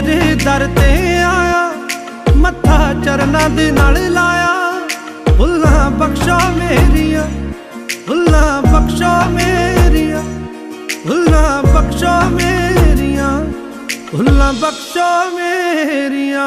ਤੇਰੇ ਦਰ ਤੇ ਆਇਆ, ਮੱਥਾ ਚਰਨਾਂ ਦੇ ਨਾਲ ਲਾਇਆ। ਭੁੱਲਾਂ ਬਖਸ਼ਾ ਮੇਰੀਆਂ ਭੁੱਲਾਂ ਬਖਸ਼ਾ ਮੇਰੀਆਂ ਭੁੱਲਾਂ ਬਖਸ਼ਾ ਮੇਰੀਆਂ ਭੁੱਲਾਂ ਬਖਸ਼ਾ ਮੇਰੀਆਂ।